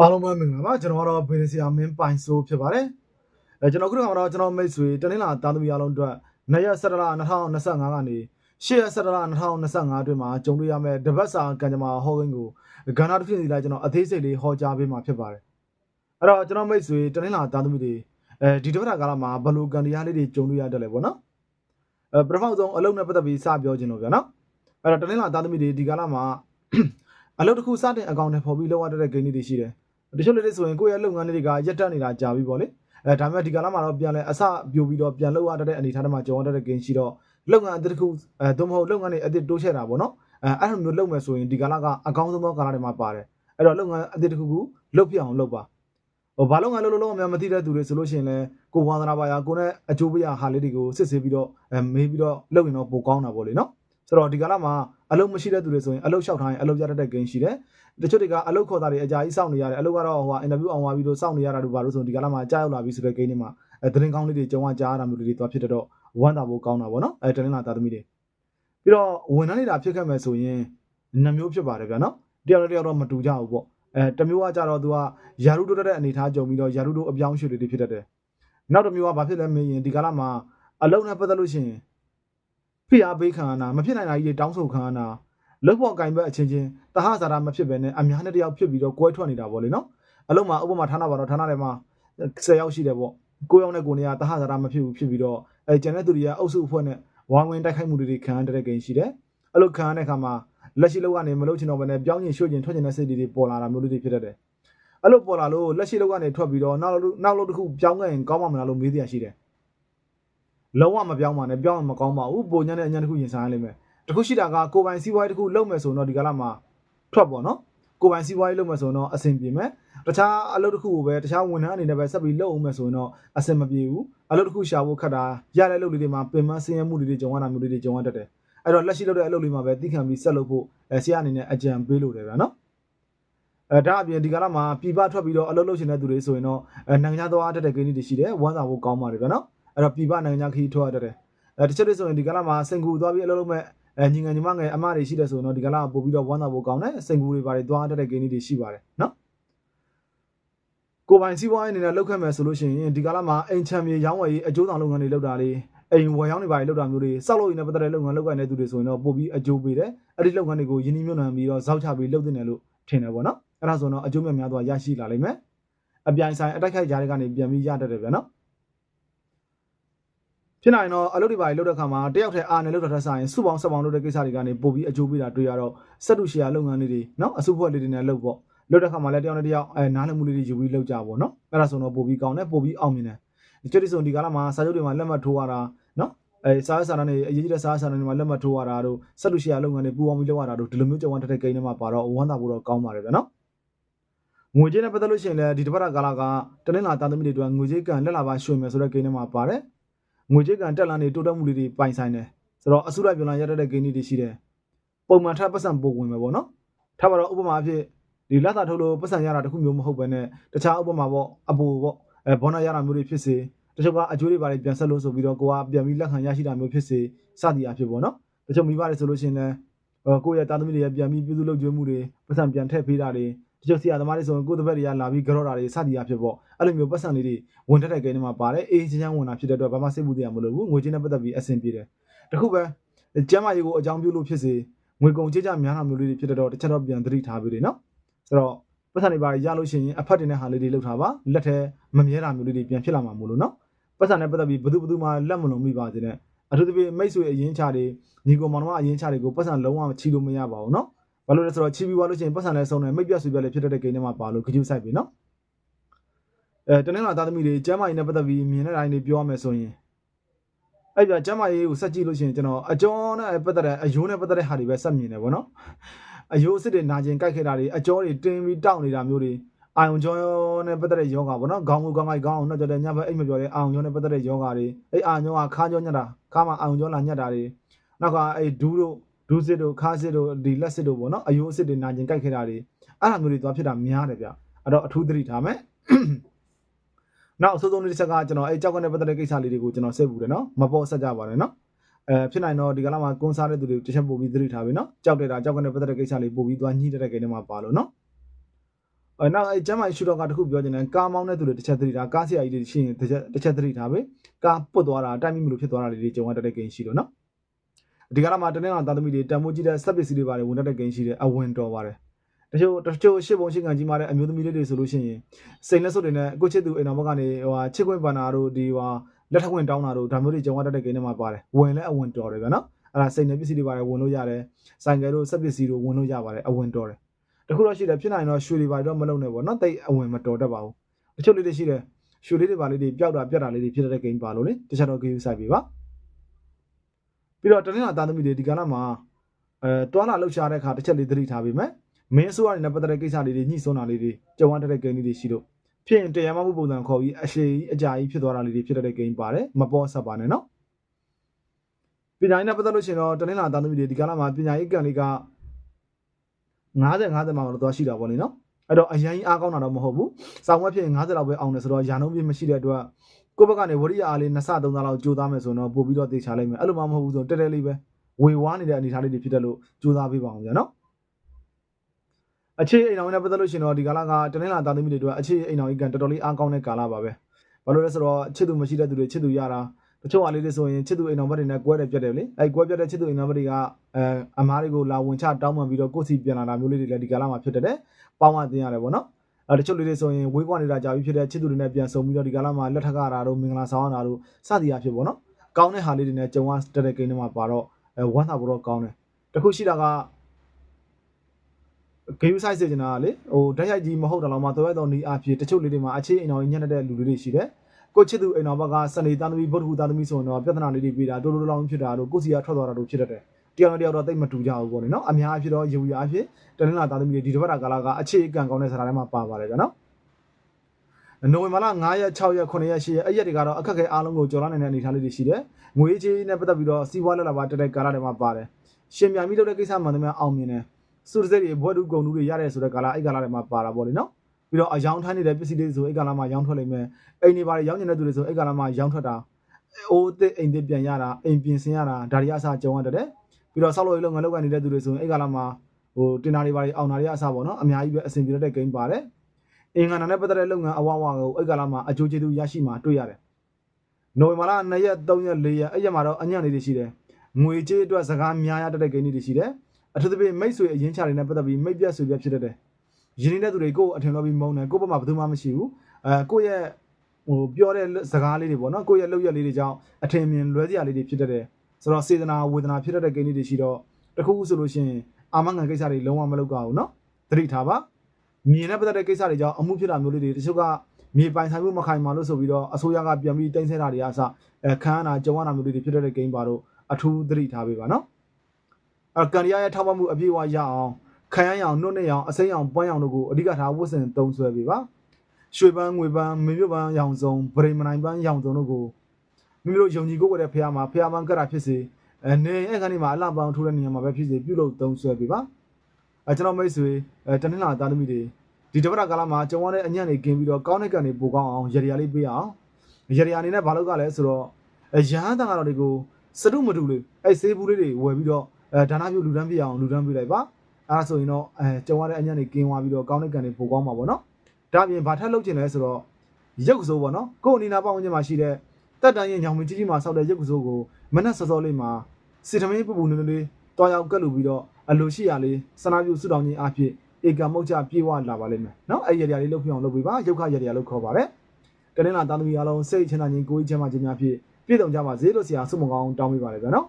အားလုံးပဲမင်္ဂလာပါကျွန်တော်ကတော့ဘယ်စီယာမင်းပိုင်ဆိုးဖြစ်ပါတယ်အဲကျွန်တော်ခုနကတော့ကျွန်တော်မိတ်ဆွေတနင်္လာသားသမီးအားလုံးအတွက်နေ့ရက်17လ2025ကနေ10ရက်17လ2025အတွင်းမှာကြုံတွေ့ရမယ့်တပတ်စာကံကြမ္မာဟောခင်းကိုကဏ္ဍတစ်ဖြစ်စီလိုက်ကျွန်တော်အသေးစိတ်လေးဟောကြားပေးမှာဖြစ်ပါတယ်အဲ့တော့ကျွန်တော်မိတ်ဆွေတနင်္လာသားသမီးတွေအဲဒီတပတ်တာကာလမှာဘယ်လိုကံတရားလေးတွေကြုံတွေ့ရတယ်လဲပေါ့နော်အဲပထမဆုံးအလုံးနဲ့ပတ်သက်ပြီးစပြောခြင်းလို့ဗျာနော်အဲ့တော့တနင်္လာသားသမီးတွေဒီကာလမှာအလုပ်တစ်ခုစတင်အကောင့်ထဲပေါ်ပြီးလောက်ရတဲ့ဂိမ်းတွေရှိတယ် တချို့လေးတွေဆိုရင်ကိုယ့်ရဲ့လုပ်ငန်းလေးတွေကရက်တက်နေတာကြာပြီပေါ့လေအဲဒါပေမဲ့ဒီကာလမှာတော့ပြန်လဲအစပြိုပြီးတော့ပြန်လောက်ရတဲ့အနေအထားတွေမှာကြောင်းရတဲ့ဂိမ်းရှိတော့လုပ်ငန်းအသစ်တစ်ခုအဲသို့မဟုတ်လုပ်ငန်းတွေအသစ်တိုးချဲ့တာပေါ့နော်အဲအဲ့လိုမျိုးလုပ်မယ်ဆိုရင်ဒီကာလကအကောင်းဆုံးသောကာလတွေမှာပါတယ်အဲ့တော့လုပ်ငန်းအသစ်တစ်ခုခုလုပ်ပြအောင်လုပ်ပါဟိုဘာလုပ်ငန်းလုပ်လို့လို့အများမသိတဲ့သူတွေဆိုလို့ရှိရင်လည်းကိုဝါသနာပါရာကိုနဲ့အကျိုးပေးရာဟာလေးတွေကိုစစ်ဆေးပြီးတော့အဲမေးပြီးတော့လုပ်ရင်တော့ပိုကောင်းတာပေါ့လေနော် ဆိုတော့ဒီကာလမှာအလုပ်မရှိတဲ့သူတွေဆိုရင်အလုပ်လျှောက်ထားရင်အလုပ်ရတတ်တဲ့ဂိမ်းရှိတယ်တချို့တွေကအလုပ်ခေါ်တာတွေအကြာကြီးစောင့်နေရတယ်အလုပ်ကတော့ဟိုဟာအင်တာဗျူးအောင်သွားပြီးတော့စောင့်နေရတာတို့ဘာလို့ဆိုဒီကလာမှာကြားရောက်လာပြီဆိုတဲ့ဂိမ်းတွေမှာအဲသတင်းကောင်းလေးတွေကြုံရကြားရတာမျိုးတွေတွားဖြစ်တော့ဝမ်းသာဖို့ကောင်းတာပေါ့နော်အဲတနင်္လာသားသမီးတွေပြီးတော့ဝန်ထမ်းနေတာဖြစ်ခဲ့မယ်ဆိုရင်နှမျိုးဖြစ်ပါတယ်ဗျာနော်တယောက်နဲ့တယောက်တော့မတူကြဘူးပေါ့အဲတစ်မျိုးကကြတော့သူကယာရုတိုးတဲ့အနေထားကြုံပြီးတော့ယာရုတိုးအပြောင်းအရွှေ့တွေဖြစ်တတ်တယ်နောက်တစ်မျိုးကဘာဖြစ်လဲမေးရင်ဒီကလာမှာအလုပ်နဲ့ပတ်သက်လို့ရှိရင် ဖိအားပေးခံရတာမဖြစ်နိုင်တာကြီးတွေတောင်းဆိုခံရတာလုတ်ဖို့ကင်ဘက်အချင်းချင်းတဟဇာတာမဖြစ်ပဲနဲ့အများနဲ့တယောက်ဖြစ်ပြီးတော့ကွဲထွက်နေတာပေါ့လေနော်အလုံးမှာဥပမာဌာနပါတော့ဌာနထဲမှာ10ယောက်ရှိတယ်ပေါ့ကိုယောက်နဲ့ကိုနေရတဟဇာတာမဖြစ်ဘူးဖြစ်ပြီးတော့အဲကျန်တဲ့သူတွေကအုပ်စုအဖွဲ့နဲ့ဝိုင်းဝန်းတိုက်ခိုက်မှုတွေခံရတဲ့ကိန်းရှိတယ်အဲ့လိုခံရတဲ့အခါမှာလက်ရှိလောက်ကနေမလုပ်ချင်တော့ဘဲနဲ့ပြောင်းကျင်ရွှေ့ကျင်ထွက်ကျင်တဲ့စိတ်တွေပေါ်လာတာမျိုးလေးတွေဖြစ်တတ်တယ်အဲ့လိုပေါ်လာလို့လက်ရှိလောက်ကနေထွက်ပြီးတော့နောက်နောက်လောက်တစ်ခုပြောင်းခဲ့ရင်ကောင်းမှာမလားလို့မေးစရာရှိတယ် လုံးဝမပြောင်းပါနဲ့ပြောင်းရင်မကောင်းပါဘူးပုံညံတဲ့အညံတစ်ခုရင်ဆိုင်ရလိမ့်မယ်တခုရှိတာကကိုပိုင်စီးပွားရေးတစ်ခုလုပ်မယ်ဆိုတော့ဒီကလာမှာထွက်ပေါ့နော်ကိုပိုင်စီးပွားရေးလုပ်မယ်ဆိုတော့အဆင်ပြေမယ်တခြားအလုပ်တစ်ခုကိုပဲတခြားဝန်ထမ်းအနေနဲ့ပဲဆက်ပြီးလုပ်အောင်မယ်ဆိုရင်တော့အဆင်မပြေဘူးအလုပ်တစ်ခုရှာဖို့ခက်တာရတဲ့လုပ်လေးတွေမှာပင်မဆင်းရဲမှုတွေကြုံရတာမျိုးတွေကြုံရတတ်တယ်အဲ့တော့လက်ရှိလုပ်တဲ့အလုပ်လေးမှာပဲသိခံပြီးဆက်လုပ်ဖို့အဲဆရာအနေနဲ့အကြံပေးလို့တယ်ဗျာနော်အဲဒါအပြင်ဒီကလာမှာပြပထွက်ပြီးတော့အလုပ်လုပ်ချင်တဲ့သူတွေဆိုရင်တော့အဲနိုင်ငံသားသွားတတ်တဲ့ကိန်းတွေရှိတယ်ဝမ်းသာဖို့ကောင်းပါတယ်ဗျာနော် အဲ့တော့ပြပနိုင်ငံသားခီးထွက်ရတတ်တယ်အဲတချို့တွေဆိုရင်ဒီကလာမှာစင်ကူသွားပြီးအလုပ်လုပ်မဲ့အဲညီငယ်ညီမငယ်အမတွေရှိတယ်ဆိုရင်တော့ဒီကလာပို့ပြီးတော့ဝမ်းသာဖို့ကောင်းတယ်စိန်ကူတွေပါတယ်သွားတတ်တဲ့ဂိမ်းတွေရှိပါတယ်နော်ကိုပိုင်စီးပွားရေးအနေနဲ့လုပ်ခဲ့မယ်ဆိုလို့ရှိရင်ဒီကလာမှာအိမ်ချမ်းမြေရောင်းဝယ်ရေးအကျိုးဆောင်လုပ်ငန်းတွေလုပ်တာလေးအိမ်ဝယ်ရောင်းတွေပါတယ်လုပ်တာမျိုးတွေစောက်လို့ရင်းနဲ့ပတ်သက်တဲ့လုပ်ငန်းလုပ်ကိုင်တဲ့သူတွေဆိုရင်တော့ပို့ပြီးအကျိုးပေးတယ်အဲ့ဒီလုပ်ငန်းတွေကိုယင်းနှိမ့်ညွှန်နှံပြီးတော့ဇောက်ချပြီးလုပ်တင်တယ်လို့ထင်တယ်ပေါ့နော်အဲ့ဒါဆိုတော့အကျိုးမြတ်များစွာရရှိလာလိမ့်မယ်အပြိုင်ဆိုင်အတိုက်ခိုက်ကြားတွေကနေပြန်ပြီးရတတ်တယ်ဗျာနော် ဖြစ်နိုင်တော့အလုပ်တွေပါလုပ်တဲ့ခါမှာတယောက်တည်းအာနယ်လုပ်တဲ့ထက်ဆိုင်စုပေါင်းဆက်ပေါင်းလုပ်တဲ့ကိစ္စတွေကနေပို့ပြီးအကျိုးပေးတာတွေ့ရတော့စက်တူရှယ်ယာလုပ်ငန်းလေးတွေနော်အစုဖွဲ့လေးတွေနဲ့လုပ်ပေါ့လုပ်တဲ့ခါမှာလည်းတယောက်နဲ့တယောက်အဲနားလည်မှုလေးတွေယူပြီးလုပ်ကြပေါ့နော်အဲ့ဒါဆိုတော့ပို့ပြီးကောင်းတယ်ပို့ပြီးအောင်မြင်တယ်ဒီချက်ဒီဆိုဒီကာလမှာစာချုပ်တွေမှာလက်မှတ်ထိုးရတာနော်အဲစားစာတန်းတွေအရေးကြီးတဲ့စားစာတန်းတွေမှာလက်မှတ်ထိုးရတာတို့စက်တူရှယ်ယာလုပ်ငန်းတွေပူပေါင်းပြီးလုပ်ရတာတို့ဒီလိုမျိုးကြုံရတဲ့ကိန်းတွေမှာပါတော့ဝမ်းသာဖို့တော့ကောင်းပါတယ်ဗျနော်ငွေကြေးနဲ့ပတ်သက်လို့ရှိရင်လည်းဒီတစ်ပတ်ကာလကတနင်္လာသားသမီးတွေအတွက်ငွေကြေးကန်လက်လာပါရွှေမယ်ဆိုတဲ့ကိန်းတွေမှာပါတယ် ငွေကြေးကန်တက်လာနေတိုးတက်မှုလေးတွေပိုင်ဆိုင်တယ်ဆိုတော့အစုလိုက်ပြောင်းလာရတဲ့ဂိမ်းတွေရှိတယ်ပုံမှန်ထပ်ပတ်စံပို့ဝင်မယ်ပေါ့နော်ထားပါတော့ဥပမာအဖြစ်ဒီလက်သာထုတ်လို့ပတ်စံရတာတခုမျိုးမဟုတ်ဘဲနဲ့တခြားဥပမာပေါ့အပူပေါ့အဲဘောနာရတာမျိုးတွေဖြစ်စေတချို့ကအကျိုးတွေပါလေပြန်ဆက်လို့ဆိုပြီးတော့ကိုကပြန်ပြီးလက်ခံရရှိတာမျိုးဖြစ်စေစသည်အဖြစ်ပေါ့နော်တချို့မိဘတွေဆိုလို့ရှိရင်လည်းကိုယ့်ရဲ့တာသမီတွေပြန်ပြီးပြုစုလုပ်ကြွေးမှုတွေပတ်စံပြန်ထည့်ပေးတာတွေ တချို့ဆရာသမားတွေဆိုရင်ကိုယ့်တပည့်တွေကလာပြီးကြော့တာတွေစသည်အဖြစ်ပေါ့အဲ့လိုမျိုးပတ်စံလေးတွေဝင်တက်တဲ့ကိန်းတွေမှာပါတယ်အေးချမ်းချမ်းဝင်တာဖြစ်တဲ့အတွက်ဘာမှစိတ်ပူတရားမလိုဘူးငွေချင်းနဲ့ပတ်သက်ပြီးအဆင်ပြေတယ်တခုပဲကျမ်းမာရေးကိုအကြောင်းပြုလို့ဖြစ်စေငွေကုန်ကြေးကြများတာမျိုးလေးတွေဖြစ်တဲ့တော့တစ်ချက်တော့ပြန်သတိထားပြီးလေနော်ဆိုတော့ပတ်စံတွေပါရလို့ရှိရင်အဖတ်တင်တဲ့ဟာလေးတွေလောက်ထားပါလက်ထဲမမြဲတာမျိုးလေးတွေပြန်ဖြစ်လာမှာမို့လို့နော်ပတ်စံနဲ့ပတ်သက်ပြီးဘယ်သူဘယ်သူမှလက်မလုံးမိပါစေနဲ့အထူးသဖြင့်မိတ်ဆွေအရင်ချတွေညီကောင်မောင်နှမအရင်ချတွေကိုပတ်စံလုံးဝချီလို့မရပါဘူးနော် ဘာလို့လဲဆိုတော့ချီပြီးသွားလို့ရှိရင်ပတ်စံနဲ့ဆုံးတယ်မိတ်ပြတ်ဆွေပြတ်လည်းဖြစ်တဲ့ကိန်းတွေမှာပါလို့ကြည့်ဆိုင်ပြီနော်အဲတနင်္လာသားသမီးတွေကျမ်းမာရေးနဲ့ပတ်သက်ပြီးမြင်တဲ့အတိုင်းတွေပြောရမယ်ဆိုရင်အဲ့ပြကျမ်းမာရေးကိုစက်ကြည့်လို့ရှိရင်ကျွန်တော်အကျော်နဲ့ပတ်သက်တဲ့အယိုးနဲ့ပတ်သက်တဲ့ဟာတွေပဲစက်မြင်တယ်ဗောနော်အယိုးအစ်စ်တွေနာကျင်ကြိုက်ခဲ့တာတွေအကျော်တွေတင်းပြီးတောက်နေတာမျိုးတွေအာယုံကျော်နဲ့ပတ်သက်တဲ့ယောဂါဗောနော်ခေါင်းကိုကောင်းကိုက်ခေါင်းအောင်နှောက်ကြတဲ့ညဘက်အိတ်မပြောတဲ့အာယုံကျော်နဲ့ပတ်သက်တဲ့ယောဂါတွေအဲ့အာယုံကျော်ကခါကျော်ညက်တာခါမှာအာယုံကျော်လာညက်တာတွေနောက်ကအဲ့ဒူးတို့ ဒူးစစ်တို့ခါစစ်တို့ဒီလက်စစ်တို့ဗောနော်အယိုးအစ်စ်တွေနာကျင်ကြိုက်ခဲ့တာတွေအဲ့ဒါမျိုးတွေသွားဖြစ်တာများတယ်ဗျအဲ့တော့အထူးသတိထားမယ်နောက်အဆိုးဆုံးလေးတစ်ချက်ကကျွန်တော်အဲကြောက်ကနေပတ်သက်တဲ့ကိစ္စလေးတွေကိုကျွန်တော်စိတ်ပူတယ်နော်မပေါ်ဆက်ကြပါနဲ့နော်အဲဖြစ်နိုင်တော့ဒီကလာမှာကွန်စားတဲ့သူတွေတစ်ချက်ပို့ပြီးသတိထားပြီနော်ကြောက်တဲ့တာကြောက်ကနေပတ်သက်တဲ့ကိစ္စလေးပို့ပြီးသွားညှိတဲ့တဲ့ကိန်းတွေမှာပါလို့နော်အဲနောက်အဲကျမ်းမာရေးရှုတော့ကတခုပြောချင်တယ်ကားမောင်းတဲ့သူတွေတစ်ချက်သတိထားကားဆရာကြီးတွေရှိရင်တစ်ချက်တစ်ချက်သတိထားပဲကားပုတ်သွားတာတိုက်မိမလို့ဖြစ်သွားတာလေးတွေကြုံရတတ်တဲ့ကိန်းရှိတော့နော် ဒီကရမှာတနေ့ကသာသမီတွေတန်မိုးကြီးတဲ့စက်ပစ္စည်းတွေပါတယ်ဝင်တတ်တဲ့ကိန်းရှိတယ်အဝင်တော်ပါတယ်တချို့တချို့ရှစ်ပုံရှစ်ကန်ကြီးမာတဲ့အမျိုးသမီးလေးတွေဆိုလို့ရှိရင်စိန်လက်စွပ်တွေနဲ့ကိုချစ်သူအိမ်တော်ဘက်ကနေဟိုဟာချစ်ခွင့်ပန်နာတို့ဒီဟိုလက်ထပ်ခွင့်တောင်းတာတို့ဒါမျိုးတွေကြုံရတတ်တဲ့ကိန်းတွေမှာပါတယ်ဝင်လဲအဝင်တော်တယ်ဗျာနော်အဲ့ဒါစိန်နယ်ပစ္စည်းတွေပါတယ်ဝင်လို့ရတယ်ဆိုင်ကယ်တို့စက်ပစ္စည်းတို့ဝင်လို့ရပါတယ်အဝင်တော်တယ်တခုတော့ရှိတယ်ဖြစ်နိုင်တော့ရွှေတွေပါတော့မလုံနဲ့ပေါ့နော်တိတ်အဝင်မတော်တတ်ပါဘူးတချို့လေးတွေရှိတယ်ရွှေလေးတွေပါလေးတွေပျောက်တာပြတ်တာလေးတွေဖြစ်တဲ့ဂိမ်းပါလို့လေတခြားတော့ဂိမ်းဆိုင်ပြီပါ ပြီးတော့တနင်္လာသားသမီးတွေဒီကနေ့မှာအဲတွာလာလှုပ်ရှားတဲ့အခါတစ်ချက်လေးသတိထားပေးမယ်မင်းဆိုးရနေတဲ့ပတ်သက်တဲ့ကိစ္စလေးတွေညှိစွန်းတာလေးတွေကြုံရတဲ့ဂိမ်းလေးတွေရှိလို့ဖြစ်ရင်တရားမမှုပုံစံခေါ်ပြီးအရှိကြီးအကြာကြီးဖြစ်သွားတာလေးတွေဖြစ်တဲ့ဂိမ်းပါတယ်မပေါ်ဆက်ပါနဲ့နော်ပညာရေးနဲ့ပတ်သက်လို့ရှိရင်တော့တနင်္လာသားသမီးတွေဒီကနေ့မှာပညာရေးကံလေးက50 50မှာတော့သွားရှိတာပေါ့လေနော်အဲ့တော့အရင်ကြီးအားကောင်းတာတော့မဟုတ်ဘူးစောင်းဝက်ဖြစ်ရင်50လောက်ပဲအောင်တယ်ဆိုတော့ရာနှုန်းပြည့်မရှိတဲ့အတွက် ကိုယ့်ဘက်ကနေဝရိယအားလေး2ဆ3ဆလောက်ကြိုးစားမယ်ဆိုတော့ပို့ပြီးတော့တေချာလိုက်မယ်အဲ့လိုမှမဟုတ်ဘူးဆိုတက်တက်လေးပဲဝေဝါးနေတဲ့အနေအထားလေးတွေဖြစ်တယ်လို့ကြိုးစားပေးပါအောင်ဗျာနော်အခြေအိမ်အောင်နဲ့ပတ်သက်လို့ရှိရင်တော့ဒီကာလကတနင်္လာသားသမီးတွေအတွက်အခြေအိမ်အောင်ကြီးကတော်တော်လေးအားကောင်းတဲ့ကာလပါပဲဘာလို့လဲဆိုတော့ချစ်သူမရှိတဲ့သူတွေချစ်သူရတာတချို့အားလေးတွေဆိုရင်ချစ်သူအိမ်အောင်ဘက်တွေနဲ့ကွဲတယ်ပြတ်တယ်လေအဲကွဲပြတ်တဲ့ချစ်သူအိမ်အောင်ဘက်တွေကအဲအမားတွေကိုလာဝင်ချတောင်းပန်ပြီးတော့ကိုယ့်စီပြန်လာတာမျိုးလေးတွေလည်းဒီကာလမှာဖြစ်တတ်တယ်ပေါင်းမတင်ရတယ်ပေါ့နော်အဲ တချို့လေးတွေဆိုရင်ဝေးကွာနေတာကြာပြီဖြစ်တဲ့ချစ်သူတွေနဲ့ပြန်ဆုံပြီးတော့ဒီကာလမှာလက်ထပ်ကတာတို့မင်္ဂလာဆောင်ရတာတို့စသည်အဖြစ်ပေါ့နော်ကောင်းတဲ့ဟာလေးတွေနဲ့ကြုံရတဲ့တဲ့ကိန်းတွေမှာပါတော့အဲဝမ်းသာဖို့တော့ကောင်းတယ်တခုရှိတာက game size စေချင်တာကလေဟိုဓာတ်ရိုက်ကြီးမဟုတ်တော့မှတော်ရတော့နေအဖြစ်တချို့လေးတွေမှာအခြေအိမ်တော်ကြီးညံ့တဲ့လူလေးတွေရှိတယ်ကိုချစ်သူအိမ်တော်ဘက်ကစနေသားသမီးဗုဒ္ဓဟူသားသမီးဆိုတော့ပြဿနာလေးတွေပြီးတာတိုးတိုးလောင်းဖြစ်တာတို့ကိုစီကထွက်သွားတာတို့ဖြစ်တတ်တယ် တယောက်နဲ့တယောက်တော့တိတ်မတူကြဘူးပေါ့လေနော်အများအဖြစ်တော့ယူရအဖြစ်တနင်္လာသားသမီးတွေဒီတစ်ပတ်တာကာလကအခြေအကံကောင်းတဲ့စကားထဲမှာပါပါတယ်ဗျာနော်နိုဝင်ဘာလ9ရက်6ရက်9ရက်10ရက်အဲ့ရက်တွေကတော့အခက်အခဲအားလုံးကိုကြော်လာနိုင်တဲ့အနေအထားလေးတွေရှိတယ်ငွေကြေးနဲ့ပတ်သက်ပြီးတော့စီးပွားလက်လာပါတက်တဲ့ကာလတွေမှာပါတယ်ရှင်ပြိုင်ပြီးလုပ်တဲ့ကိစ္စမှန်တယ်များအောင်မြင်တယ်စုစက်တွေဘွက်တူဂုံတူတွေရတဲ့ဆိုတဲ့ကာလအဲ့ကာလတွေမှာပါတာပေါ့လေနော်ပြီးတော့အယောင်ထိုင်းနေတဲ့ပစ္စည်းတွေဆိုအဲ့ကာလမှာရောင်းထွက်လိမ့်မယ်အိမ်တွေပါရောင်းနေတဲ့သူတွေဆိုအဲ့ကာလမှာရောင်းထွက်တာအိုးတစ်အိမ်တစ်ပြန်ရတာအိမ်ပြင်ဆင်ရတာဒါတွေအစားကြုံရတယ် ပြီးတော့ဆောက်လို့ရလုပ်ငန်းလုပ်ကိုင်နေတဲ့သူတွေဆိုရင်အဲ့ကာလမှာဟိုတင်တာတွေပါအောင်တာတွေအစားပေါ့နော်အများကြီးပဲအဆင်ပြေတဲ့ဂိမ်းပါတယ်အင်္ဂါနာနဲ့ပတ်သက်တဲ့လုပ်ငန်းအဝဝကိုအဲ့ကာလမှာအကျိုးကျေးဇူးရရှိမှာတွေ့ရတယ်နိုဝင်ဘာလ2ရက်3ရက်4ရက်အဲ့ရက်မှာတော့အညံ့လေးတွေရှိတယ်ငွေကြေးအတွက်စကားများရတတ်တဲ့ဂိမ်းတွေရှိတယ်အထူးသဖြင့်မိတ်ဆွေအရင်ချတွေနဲ့ပတ်သက်ပြီးမိတ်ပြတ်ဆွေပြတ်ဖြစ်တတ်တယ်။ယင်းနေတဲ့သူတွေကိုယ်အထင်တော်ပြီးမုန်းတယ်ကိုယ့်ဘက်မှာဘယ်သူမှမရှိဘူး။အဲကိုယ့်ရဲ့ဟိုပြောတဲ့စကားလေးတွေပေါ့နော်ကိုယ့်ရဲ့လုပ်ရက်လေးတွေကြောင့်အထင်မြင်လွဲစရာလေးတွေဖြစ်တတ်တယ်။ ဆိုတော့စေတနာဝေဒနာဖြစ်တတ်တဲ့ကိန်းလေးတွေရှိတော့တခုခုဆိုလို့ရှိရင်အာမခံကိစ္စတွေလုံးဝမလုပ်ကြဘူးနော်။သတိထားပါ။မြင်တဲ့ပတ်သက်တဲ့ကိစ္စတွေကြောင့်အမှုဖြစ်တာမျိုးလေးတွေတချို့ကမြေပိုင်ဆိုင်မှုမခိုင်မာလို့ဆိုပြီးတော့အစိုးရကပြန်ပြီးတင်ဆက်တာတွေအစအဲခန်းအနာကြုံရတာမျိုးလေးတွေဖြစ်တတ်တဲ့ကိန်းပါတော့အထူးသတိထားပေးပါနော်။အဲကန်ရီယာရဲ့ထောက်ပံ့မှုအပြည့်အဝရအောင်ခံရရအောင်နှုတ်နဲ့ရအောင်အစိမ်းအောင်ပွန်းအောင်တို့ကိုအဓိကထားဝတ်ဆင်သုံးဆွဲပေးပါရွှေပန်းငွေပန်းမင်းမြပန်းရောင်စုံဗရိမနိုင်ပန်းရောင်စုံတို့ကို မိမိတို့ယုံကြည်ကိုယ်ကိုယ်တဲ့ဖះမှာဖះပန်းကတာဖြစ်စေအနေအဲ့ကနေမှာအလှပန်းထိုးတဲ့နေရာမှာပဲဖြစ်စေပြုလုပ်သုံးဆွဲပေးပါအဲကျွန်တော်မိတ်ဆွေအဲတနင်္လာသားသမီးတွေဒီတပတ်ကာလမှာကျွန်တော်နဲ့အညံ့နေกินပြီးတော့ကောင်းတဲ့ကံတွေပိုကောင်းအောင်ရရလေးပေးအောင်ရရအနေနဲ့ဘာလုပ်ကြလဲဆိုတော့ရဟန်းတန်ကတော့တွေကိုစတုမတူလေးအဲဆေးဘူးလေးတွေဝယ်ပြီးတော့အဲဒါနပြုလူတန်းပြအောင်လူတန်းပြလိုက်ပါအဲဒါဆိုရင်တော့အဲကြုံရတဲ့အညံ့နေกินသွားပြီးတော့ကောင်းတဲ့ကံတွေပိုကောင်းမှာပေါ့နော်ဒါပြင်ဘာထက်လုပ်ချင်လဲဆိုတော့ရုပ်စိုးပေါ့နော်ကိုယ်အနီနာပေါင်းဝင်မှာရှိတဲ့ တက်တန်ရင်ညောင်မင်းကြီးကြီးမှာစောက်တဲ့ရုပ်စိုးကိုမနက်စောစောလေးမှာစီထမင်းပူပူနည်းနည်းလေးတွားရောက်ကတ်လူပြီးတော့အလိုရှိရလေးစနာပြူစုတောင်းခြင်းအဖြစ်ဧကမုတ်ချပြေဝလာပါလိမ့်မယ်နော်အဲ့ရရလေးလုပ်ပြအောင်လုပ်ပေးပါရုပ်ခရရလို့ခေါ်ပါတယ်တနင်္လာသားသမီးအားလုံးစိတ်ချမ်းသာခြင်းကိုယ်ချမ်းသာခြင်းများဖြင့်ပြည့်စုံကြပါစေလို့ဆရာဆုမကောင်းတောင်းပေးပါလေဗျာနော်